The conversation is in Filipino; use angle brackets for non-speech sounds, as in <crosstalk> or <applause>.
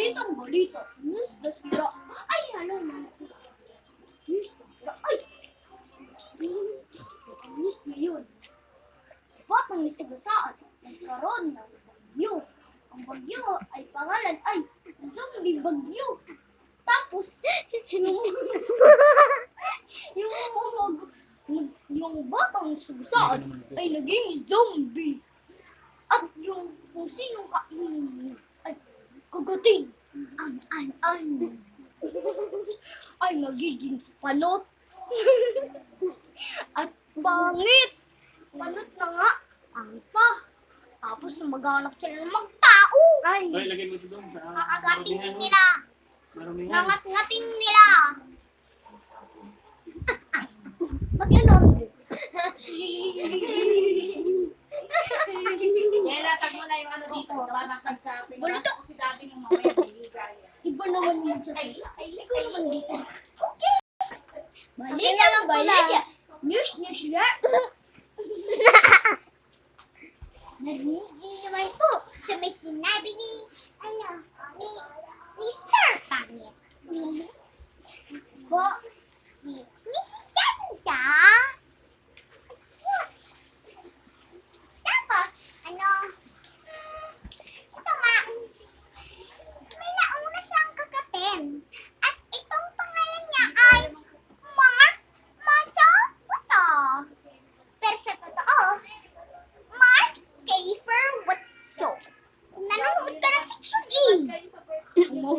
Balitang balita. News na sira. Ay, ano na. News na sira. Ay! News ngayon. Batang nasagasaan. Nagkaroon ng bagyo. Ang bagyo ay pangalan ay zombie bagyo. Tapos, <laughs> yung, yung, yung, yung batang nasagasaan ay naging zombie. At yung kung sinong kainin ay kagatin ang an an ay magiging panot. <laughs> At pangit. Panot na nga. Pangit pa. Tapos maghanap sila ng magtao. Ay, Ay, lagay mo ito doon. sa Kakagatin marumihan, oh. nila. Marumihan. Nangat-ngatin nila. <laughs> Mag-laundry. <laughs> Kaya latag mo na yung ano dito. Gawa ng pagkapin. Bulito. Si daddy mo mamaya. <laughs> Biligaya. Iba naman yung sa Ay, ikaw naman dito. Okay. Balita lang balita. News, news, news. <laughs> Narinig naman po sa may sinabi ni, ano, ni, ni Sir Pangit. mo.